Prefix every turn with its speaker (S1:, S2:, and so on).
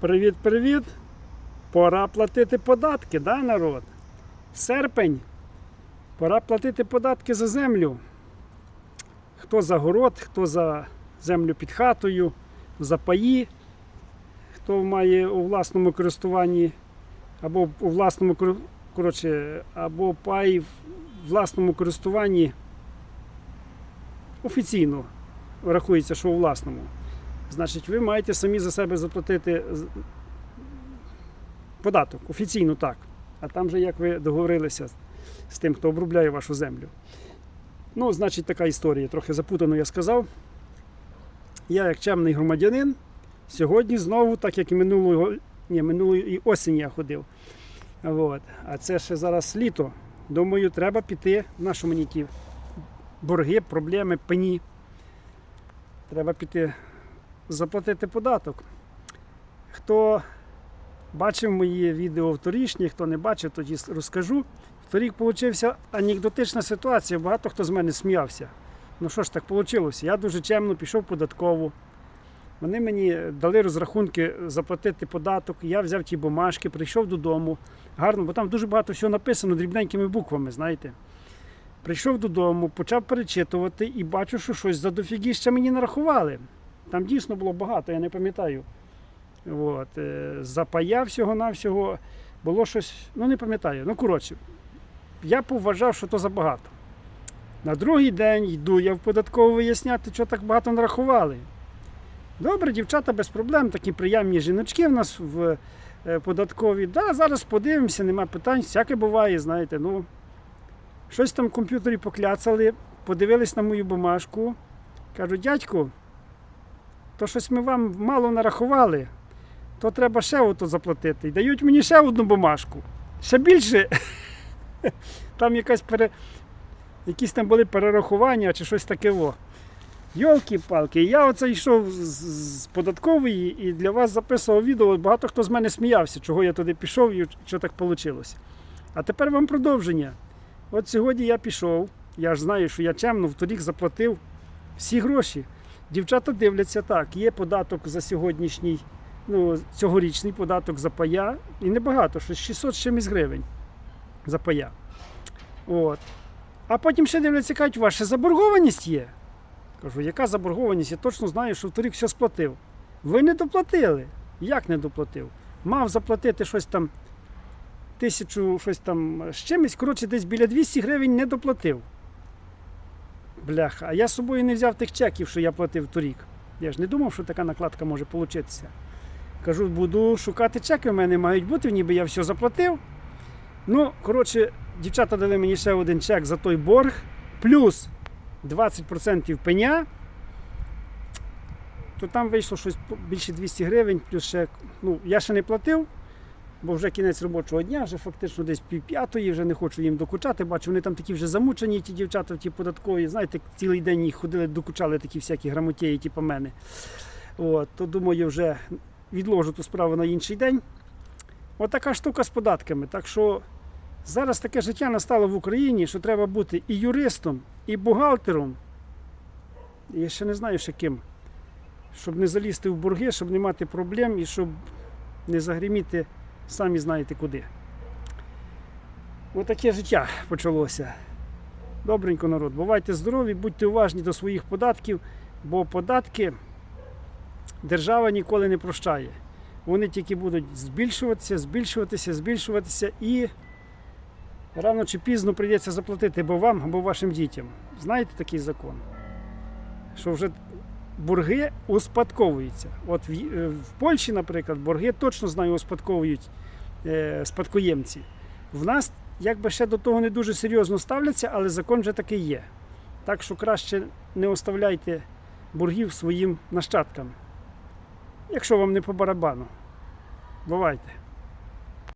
S1: Привіт-привіт! Пора платити податки, да, народ? Серпень. Пора платити податки за землю. Хто за город, хто за землю під хатою, за паї, хто має у власному користуванні або у власному коротше, або пай в власному користуванні офіційно рахується, що у власному. Значить, ви маєте самі за себе заплатити податок, офіційно так. А там же як ви договорилися з- тим, хто обробляє вашу землю. Ну, значить, така історія. Трохи запутано я сказав. Я, як чемний громадянин, сьогодні знову, так як і минулого, ні, минулої осені я ходив. От. А це ще зараз літо. Думаю, треба піти на що мені ті борги, проблеми, пені. Треба піти заплатити податок. Хто бачив мої відео вторічні, хто не бачив, тоді розкажу. Вторік вийшла анекдотична ситуація, багато хто з мене сміявся. Ну що ж так вийшло? Я дуже чемно пішов в податкову. Вони мені дали розрахунки заплатити податок. Я взяв ті бумажки, прийшов додому. Гарно, бо там дуже багато всього написано дрібненькими буквами, знаєте. Прийшов додому, почав перечитувати і бачу, що щось за дофігіща мені нарахували. Там дійсно було багато, я не пам'ятаю. От, е, запая всього-навсього було щось, ну не пам'ятаю. Ну, коротше, я повважав, що то забагато. На другий день йду я в податкову виясняти, що так багато нарахували. Добре, дівчата без проблем, такі приємні жіночки в нас в е, податковій. Да, зараз подивимося, нема питань, всяке буває, знаєте. ну. Щось там в комп'ютері покляцали, подивились на мою бумажку. Кажуть, дядьку, то щось ми вам мало нарахували, то треба ще ото заплатити. І дають мені ще одну бумажку. Ще більше. Там якась пере... якісь там були перерахування чи щось таке. Йолки-палки, я оце йшов з податкової і для вас записував відео. Багато хто з мене сміявся, чого я туди пішов і що так вийшло. А тепер вам продовження. От сьогодні я пішов, я ж знаю, що я чемно в торік заплатив всі гроші. Дівчата дивляться так, є податок за сьогоднішній, ну, цьогорічний податок за пая. І небагато, що 600 чимось гривень за пая. От. А потім ще дивляться, кажуть, ваша заборгованість є. Кажу, яка заборгованість? Я точно знаю, що в торік все сплатив. Ви не доплатили. Як не доплатив? Мав заплатити щось там тисячу щось там з чимось, коротше, десь біля 200 гривень не доплатив. Бляха, а я з собою не взяв тих чеків, що я платив торік. Я ж не думав, що така накладка може получитися. Кажу, буду шукати чеки, в мене мають бути, ніби я все заплатив. Ну, коротше, дівчата дали мені ще один чек за той борг, плюс 20% пеня. То там вийшло щось більше 200 гривень, плюс ще, ну, я ще не платив, бо вже кінець робочого дня, вже фактично десь пів п'ятої, вже не хочу їм докучати. Бачу, вони там такі вже замучені, ті дівчата, ті податкові. Знаєте, цілий день їх ходили, докучали такі всякі грамотєї, типу мене. От, то думаю, вже відложу ту справу на інший день. Отака штука з податками. Так що зараз таке життя настало в Україні, що треба бути і юристом, і бухгалтером. Я ще не знаю, ще ким. Щоб не залізти в борги, щоб не мати проблем і щоб не загриміти самі знаєте куди. Отаке життя почалося. Добренько, народ. Бувайте здорові, будьте уважні до своїх податків, бо податки держава ніколи не прощає. Вони тільки будуть збільшуватися, збільшуватися, збільшуватися і рано чи пізно прийдеться заплатити або вам, або вашим дітям. Знаєте такий закон? Що вже борги успадковуються. От в, е, в Польщі, наприклад, борги точно знаю, успадковують е, спадкоємці. В нас якби ще до того не дуже серйозно ставляться, але закон вже такий є. Так що краще не оставляйте боргів своїм нащадкам. Якщо вам не по барабану. Бувайте.